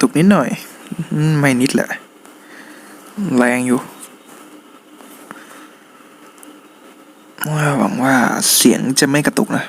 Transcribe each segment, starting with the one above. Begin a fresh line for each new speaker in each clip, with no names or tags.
ตุกนิดหน่อย ไม่นิดแหละ แรงอยู่หวังว่าเสียงจะไม่กระตุกนะ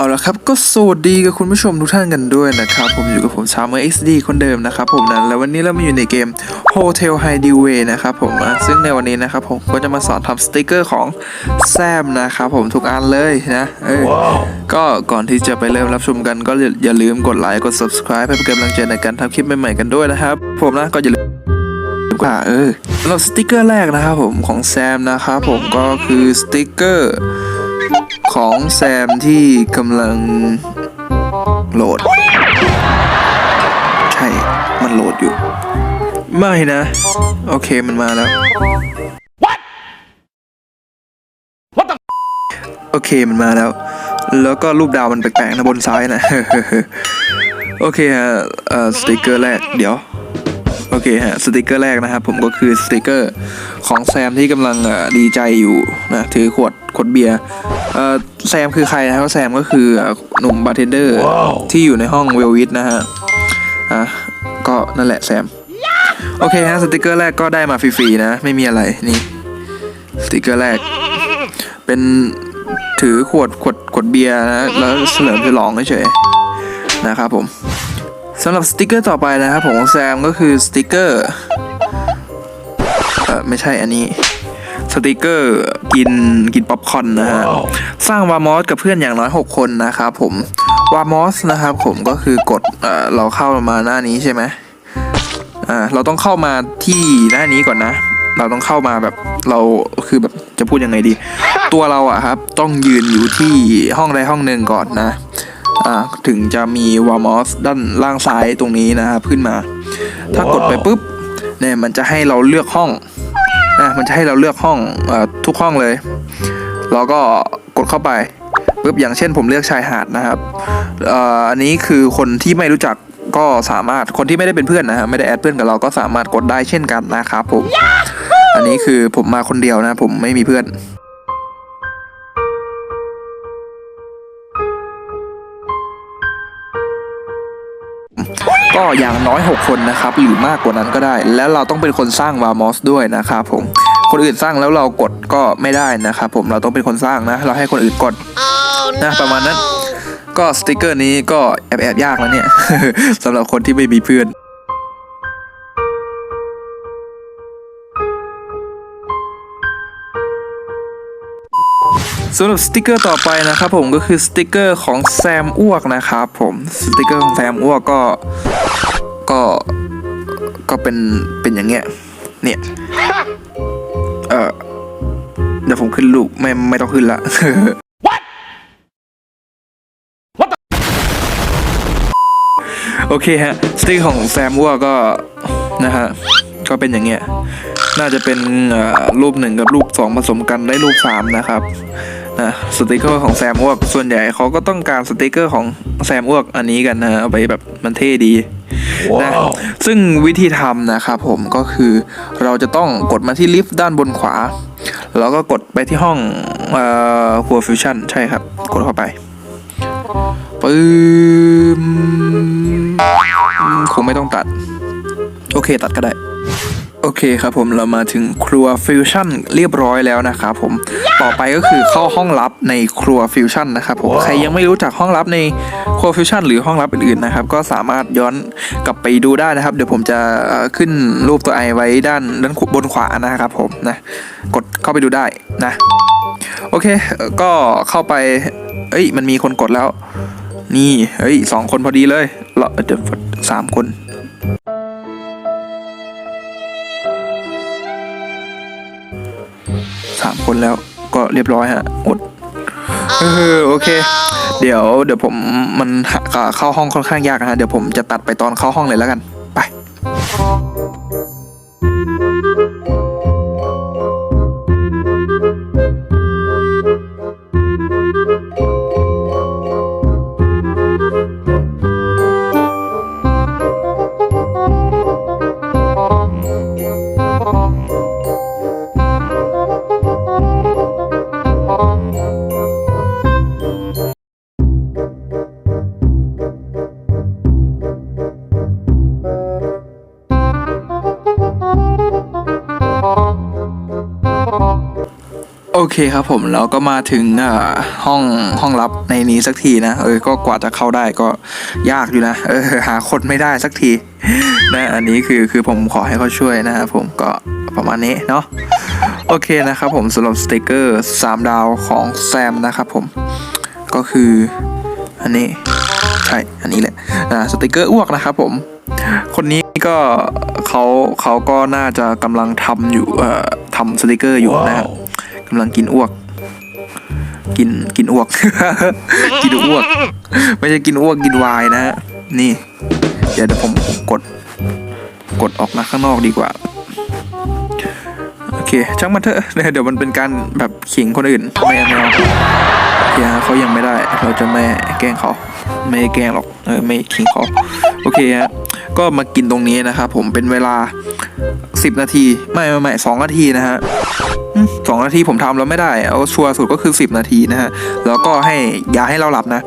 เอาละครับก็สวัสดีกับคุณผู้ชมทุกท่านกันด้วยนะครับ ผมอยู่กับผมชาเมอร์ XD คนเดิมนะครับผมนะแล้ววันนี้เรามาอยู่ในเกม Hotel Hideaway นะครับผมนะซึ่งในวันนี้นะครับผมก็จะมาสอนทำสติกเกอร์ของแซมนะครับผมทุกอันเลยนะเออก็ก่อนที่จะไปเริ่มรับชมกันก็อย่าอย่าลืมกดไลค์กด subscribe เพื่อเป็นกำลังใจในการทำคลิปใหม่ๆกันด้วยนะครับ ผมนะก็อย่าลืมว่าเออสำหรับสติกเกอร์แรกนะครับผมของแซมนะครับผมก็คือสติกเกอร์ ของแซมที่กำลังโหลด ใช่ มันโหลดอยู่ ไม่นะ โอเคมันมาแล้วโอเคมันมาแล้ว แล้วก็รูปดาวมันแปลกๆนะบนซ้ายนะ โอเคฮะเอ่อสติกเกอร์แรก เดี๋ยว โอเคฮะสติกเกอร์แรกนะครับผมก็คือสติกเกอร์ของแซมที่กำลังดีใจอยู่นะถือขวดขวดเบียร์แซมคือใครนะครับแซมก็คือเอ่อหนุ่มบาร์เทนเดอร์ที่อยู่ในห้องเวลวิทนะฮะอะก็นั่นแหละแซมโอเคฮะสติกเกอร์แรกก็ได้มาฟรีๆนะไม่มีอะไรนี่สติกเกอร์แรก เป็นถือขวดขวดขวดเบียร์นะแล้วเฉลิมฉลองเฉยๆนะครับผม สำหรับสติกเกอร์ต่อไปนะครับผมของแซมก็คือสติกเกอร์เออไม่ใช่อันนี้สติกเกอร์กินกินป๊อปคอร์นนะฮะสร้างวามอสกับเพื่อนอย่างน้อย 6 คนนะครับผมวามอสนะครับผมก็คือกดเออเราเข้ามาหน้านี้ใช่ไหมอ่าเราต้องเข้ามาที่หน้านี้ก่อนนะ เราต้องเข้ามาแบบเราคือแบบจะพูดยังไงดี ตัวเราอะครับต้องยืนอยู่ที่ห้องใดห้องหนึ่งก่อนนะ อ่าถึงจะมีวามอสด้านล่างซ้ายตรงนี้นะครับขึ้นมา ถ้ากดไปปุ๊บเนี่ยมันจะให้เราเลือกห้องนะมันจะให้เราเลือกห้องอ่อทุกห้องเลยเราก็กดเข้าไปปุ๊บอย่างเช่นผมเลือกชายหาดนะครับอ่ออันนี้คือคนที่ไม่รู้จักก็สามารถคนที่ไม่ได้เป็นเพื่อนนะฮะไม่ได้แอดเพื่อนกับเราก็สามารถกดได้เช่นกันนะครับผม อันนี้คือผมมาคนเดียวนะ ผมไม่มีเพื่อน ก็อย่างน้อย 6 คนนะครับหรือมากกว่านั้นก็ได้ แล้วเราต้องเป็นคนสร้างวามอสด้วยนะครับผมคนอื่นสร้างแล้วเรากดก็ไม่ได้นะครับผมเราต้องเป็นคนสร้างนะ เราให้คนอื่นกดนะประมาณนั้น ก็สติกเกอร์นี้ก็แอบแอบยากแล้วเนี่ยสำหรับคนที่ไม่มีเพื่อนสำหรับสติกเกอร์ต่อไปนะครับผมก็คือสติกเกอร์ของแซมอ้วกนะครับผมสติกเกอร์ของแซมอ้วกก็ ก็ก็เป็นเป็นอย่างเงี้ยเนี่ยเออเดี๋ยวผมขึ้นรูปไม่ไม่ต้องขึ้นละโอเคฮะสติกของแซมอ้วกก็นะฮะก็เป็นอย่างเงี้ยน่าจะเป็นเอ่อรูปหนึ่งกับรูปสองผสมกันได้รูปสามนะครับนะสติกเกอร์ของแซมอ้วก ส่วนใหญ่เขาก็ต้องการสติกเกอร์ของแซมอ้วกอันนี้กันนะเอาไปแบบมันเท่ดี นะซึ่งวิธีทำนะครับผมก็คือเราจะต้องกดมาที่ลิฟต์ด้านบนขวา แล้วก็กดไปที่ห้องเอ่อหัวฟิวชั่นใช่ครับ กดเข้าไปปึ้มอืมคงไม่ต้องตัด โอเคตัดก็ได้ โอเคครับผมเรามาถึงครัวฟิวชั่นเรียบร้อยแล้วนะครับผมต่อไปก็คือเข้าห้องลับในครัวฟิวชั่นนะครับผมใครยังไม่รู้จักห้องลับในครัวฟิวชั่นหรือห้องลับอื่นๆนะครับก็สามารถย้อนกลับไปดูได้นะครับ เดี๋ยวผมจะเอ่อขึ้นรูปตัวไอไว้ด้านด้านบนขวานะครับผมนะกดเข้าไปดูได้นะโอเคเอ่อก็เข้าไปเอ้ยมันมีคนกดแล้ว นี่เฮ้ยสองคนพอดีเลยเราเดี๋ยวสามคนามคนแล้วก็เรียบร้อยฮะอดเออโอเค เดี๋ยวเดี๋ยวผมมันหาเข้าห้องค่อนข้างยากนะฮะเดี๋ยวผมจะตัดไปตอนเข้าห้องเลยแล้วกัน ไป เคครับผมแล้วก็มาถึงห้องห้องลับในนี้สักทีนะเออก็กว่าจะเข้าได้ก็ยากอยู่นะเออหาคนไม่ได้สักทีนะอันนี้คือคือผมขอให้เขาช่วยนะครับผมก็ประมาณนี้เนาะโอเคนะครับผมสำหรับสติกเกอร์3ดาวของแซมนะครับผมก็คืออันนี้ใช่อันนี้แหละอ่าสติกเกอร์อ้วกนะครับผมคนนี้ก็เขาเขาก็น่าจะกำลังทำอยู่เอ่อทำสติกเกอร์อยู่นะครับ กำลังกินอ้วก กินกินอ้วก กินอ้วก ไม่ใช่กินอ้วกกินวายนะฮะนี่ เดี๋ยวผมผมกด กดออกมาข้างนอกดีกว่าโอเคช่างมันเถอะเดี๋ยวมันเป็นการแบบขิงคนอื่นไม่เอาไม่เอาโอเคฮะเขายังไม่ได้ เราจะไม่แกล้งเขา ไม่แกล้งหรอกเออไม่ขิงเขาโอเคฮะ ก็มากินตรงนี้นะครับผมเป็นเวลา 10 นาที ไม่ไม่ไม่สองนาทีนะฮะสองนาทีผมทำแล้วไม่ได้ เอาชัวร์สุดก็คือ 10 นาทีนะฮะ แล้วก็ให้อย่าให้เราหลับนะ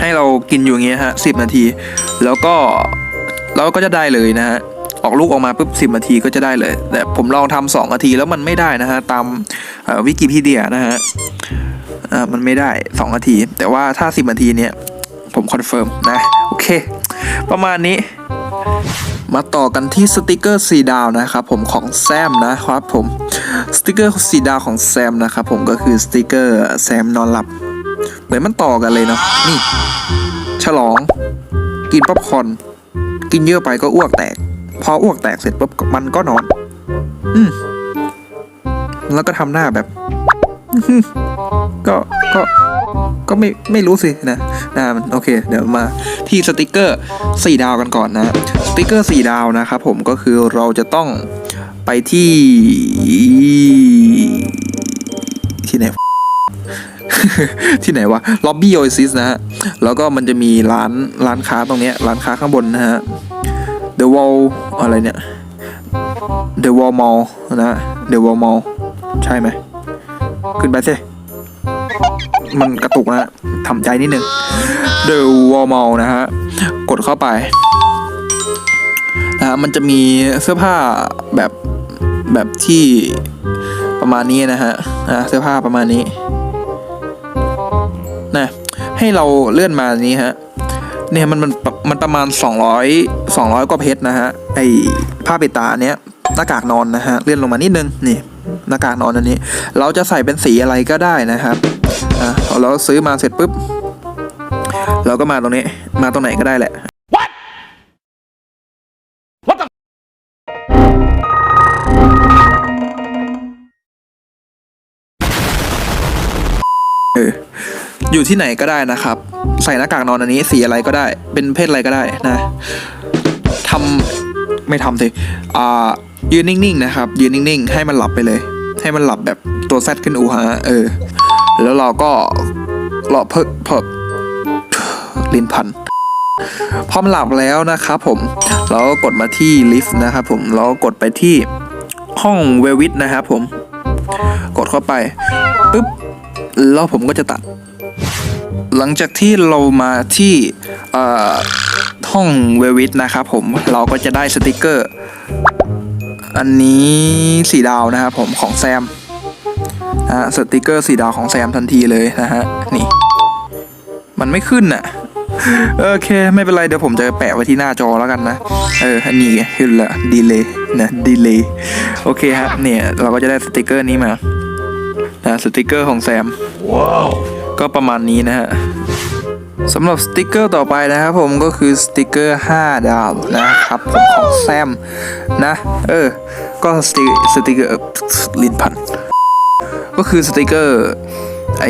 ให้เรากินอยู่อย่างเงี้ยฮะสินาที แล้วก็เราก็จะได้เลยนะฮะ ออกลูกออกมาปุ๊บสินาทีก็จะได้เลย แต่ผมลองทำสองนาทีแล้วมันไม่ได้นะฮะ ตามวิกิพีเดียนะฮะมันไม่ได้สองนาที แต่ว่าถ้าสิบนาทีเนี่ยผมคอนเฟิร์มนะ โอเค ประมาณนี้ มาต่อกันที่สติกเกอร์สีดาวนะครับผมของแซมนะครับผมสติกเกอร์สีดาวของแซมนะครับผมก็คือสติกเกอร์แซมนอนหลับ เหมือนมันต่อกันเลยเนาะนี่ ฉลอง กินป๊อปคอนกินเยอะไปก็อ้วกแตก พออ้วกแตกเสร็จปุ๊บมันก็นอน อืมแล้วก็ทำหน้าแบบก็ก็ ก็ไม่ไม่รู้สินะนะโอเค เดี๋ยวมาที่สติกเกอร์สี่ดาวกันก่อนนะสติกเกอร์สี่ดาวนะครับผมก็คือเราจะต้องไปที่ที่ไหนที่ไหนวะล็อบบี้โอซิสนะฮะ แล้วก็มันจะมีร้านร้านค้าตรงเนี้ยร้านค้าข้างบนนะฮะ The Wall อะไรเนี่ย The Wall Mall นะ The Wall Mall ใช่ไหม ขึ้นไปสิ มันกระตุกนะฮะทำใจนิดนึง The Wall Mall นะฮะ กดเข้าไปนะฮะมันจะมีเสื้อผ้าแบบแบบที่ประมาณนี้นะฮะอ่าเสื้อผ้าประมาณนี้นะให้เราเลื่อนมานี้ฮะเนี่ยมันมันมันประมาณ 200 200 กว่าเพชรนะฮะไอผ้าปิดตาเนี้ยหน้ากากนอนนะฮะเลื่อนลงมานิดนึงนี่หน้ากากนอนอันนี้ เราจะใส่เป็นสีอะไรก็ได้นะครับ เราซื้อมาเสร็จปุ๊บ เราก็มาตรงนี้ มาตรงไหนก็ได้แหละเอออยู่ที่ไหนก็ได้นะครับ ใส่หน้ากากนอนอันนี้สีอะไรก็ได้ เป็นเพศอะไรก็ได้นะทำไม่ทำสิอ่ายืนนิ่งๆนะครับ ยืนนิ่งๆ ให้มันหลับไปเลย ให้มันหลับแบบตัวแซดขึ้นอูฮะเออ แล้วเราก็รอเพิ่เพิ่ลินพันพร้อมหลับแล้วนะครับผมเราก็กดมาที่ลิฟต์นะครับผมเราก็กดไปที่ห้องเวลวิทนะครับผม กดเข้าไปปุ๊บแล้วผมก็จะตัด หลังจากที่เรามาที่อ่อห้องเวลวิทนะครับผมเราก็จะได้สติกเกอร์ อันนี้สีดาวนะครับผมของแซม นะฮะสติกเกอร์สีดาวของแซมทันทีเลยนะฮะนี่ มันไม่ขึ้นน่ะโอเค ไม่เป็นไร เดี๋ยวผมจะแปะไว้ที่หน้าจอแล้วกันนะ เออ อันนี้ไงขึ้นละดีเลยนะดีเลยโอเคฮะเนี่ยเราก็จะได้สติกเกอร์นี้มานะสติกเกอร์ของแซมก็ประมาณนี้นะฮะสำหรับสติกเกอร์ต่อไปนะครับผมก็คือสติกเกอร์ 5 ดาวนะครับผมของแซมนะ เออ ก็สติสติกเกอร์ลิ้นพัน ก็คือสติกเกอร์ ไอ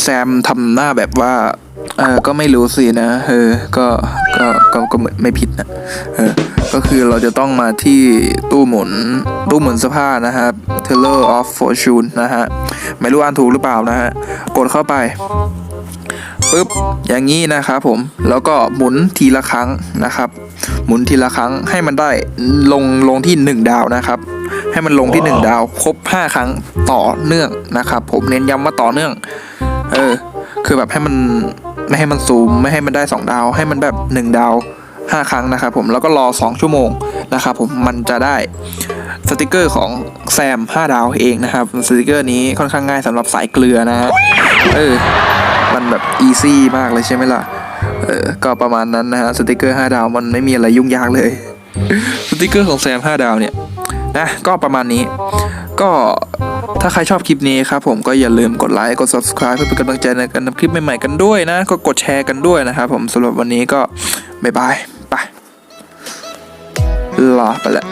แซมทำหน้าแบบว่าเออก็ไม่รู้สินะเออก็ก็ก็ก็เหมือนไม่ผิดนะเออก็คือเราจะต้องมาที่ตู้หมุนตู้หมุนเสื้อผ้านะครับ Teller of Fortune นะฮะ ไม่รู้อ่านถูกหรือเปล่านะฮะ กดเข้าไปปึ๊บอย่างนี้นะครับผมแล้วก็หมุนทีละครั้งนะครับ หมุนทีละครั้งให้มันได้ลงลงที่ 1 ดาวนะครับ ให้มันลงที่ 1 ดาว ครบ 5 ครั้งต่อเนื่องนะครับ ผมเน้นย้ำว่าต่อเนื่อง เออ คือแบบให้มันไม่ให้มันซูมไม่ให้มันได้ 2 ดาว ให้มันแบบ 1 ดาว 5 ครั้งนะครับผมแล้วก็รอ 2 ชั่วโมงนะครับผมมันจะได้สติกเกอร์ของแซม 5 ดาวเองนะครับสติกเกอร์นี้ค่อนข้างง่ายสำหรับสายเกลือนะฮะเออมันแบบอีซี่มากเลยใช่ไหมล่ะเออก็ประมาณนั้นนะฮะสติกเกอร์ 5 ดาวมันไม่มีอะไรยุ่งยากเลยสติกเกอร์ของแซม 5 ดาวเนี่ย นะก็ประมาณนี้ ก็ถ้าใครชอบคลิปนี้ครับผมก็อย่าลืมกดไลค์กด subscribe เพื่อเป็นกำลังใจในการทำคลิปใหม่ๆกันด้วยนะ ก็กดแชร์กันด้วยนะครับผมสำหรับวันนี้ก็บ๊ายบายไปลาไปแล้ว